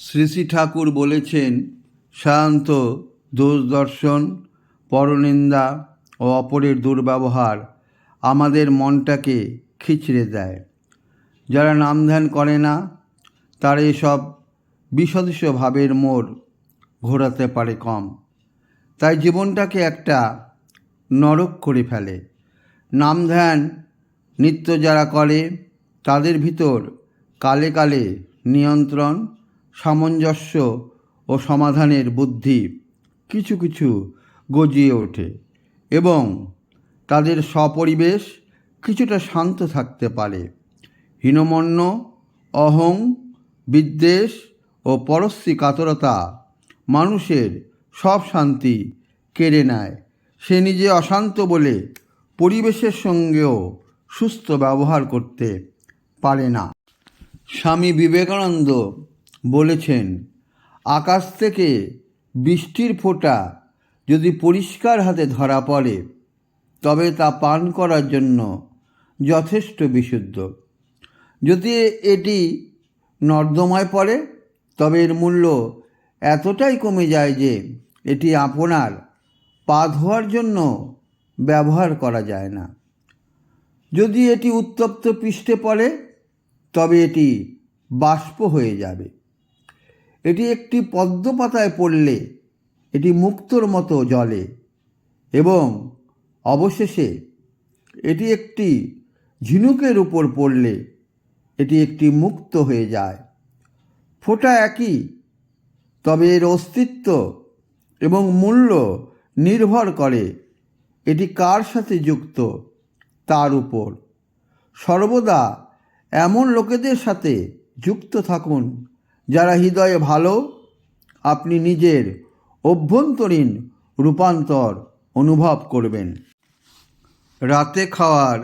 শ্রী শ্রী ঠাকুর বলেছেন সাধারণত দোষ দর্শন পরনিন্দা ও অপরের দুর্ব্যবহার আমাদের মনটাকে খিচড়ে দেয়। যারা নাম ধ্যান করে না, তারা এসব বিসদৃশ ভাবের মোড় ঘোরাতে পারে কম। তাই জীবনটাকে একটা নরক করে ফেলে। নাম ধ্যান নিত্য যারা করে, তাদের ভিতর কালে কালে নিয়ন্ত্রণ সামঞ্জস্য ও সমাধানের বুদ্ধি কিছু কিছু গজিয়ে ওঠে এবং তাদের সপরিবেশ কিছুটা শান্ত থাকতে পারে। হীনমন্য, অহং, বিদ্বেষ ও পরশ্রী কাতরতা মানুষের সব শান্তি কেড়ে নেয়। সে নিজে অশান্ত বলে পরিবেশের সঙ্গেও সুস্থ ব্যবহার করতে পারে না। স্বামী বিবেকানন্দ বলেছেন, আকাশ থেকে বৃষ্টির ফোঁটা যদি পরিষ্কার হাতে ধরা পড়ে, তবে তা পান করার জন্য যথেষ্ট বিশুদ্ধ। যদি এটি নর্দমায় পড়ে, তবে এর মূল্য এতটাই কমে যায় যে এটি আপনার পা ধোয়ার জন্য ব্যবহার করা যায় না। যদি এটি উত্তপ্ত পৃষ্ঠে পড়ে, তবে এটি বাষ্প হয়ে যাবে। এটি একটি পদ্ম পাতায় পড়লে, এটি মুক্তোর মতো জলে এবং অবশেষে এটি একটি ঝিনুকের উপর পড়লে, এটি একটি মুক্ত হয়ে যায়। ফোঁটা একই, তবে এর অস্তিত্ব এবং মূল্য নির্ভর করে এটি কার সাথে যুক্ত, তার উপর। সর্বদা এমন লোকেদের সাথে যুক্ত থাকুন যারা হৃদয়ে ভালো, আপনি নিজের অভ্যন্তরীণ রূপান্তর অনুভব করবেন। রাতে খাওয়ার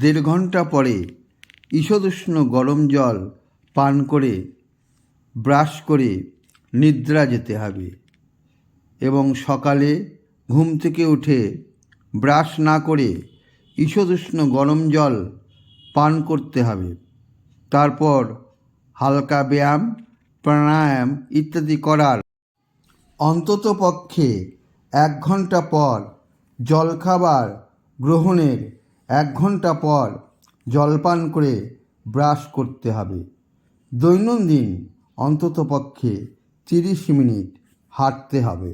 দেড় ঘণ্টা পরে ঈষদুষ্ণ গরম জল পান করে, ব্রাশ করে নিদ্রা যেতে হবে এবং সকালে ঘুম থেকে উঠে ব্রাশ না করে ঈষদুষ্ণ গরম জল পান করতে হবে। তারপর হালকা ব্যায়াম প্রাণায়াম ইত্যাদি করার। অন্তত পক্ষে এক ঘণ্টা পর জলখাবার গ্রহণের এক ঘণ্টা পর জলপান করে ব্রাশ করতে হবে। দৈনন্দিন অন্তত পক্ষে তিরিশ মিনিট হাঁটতে হবে।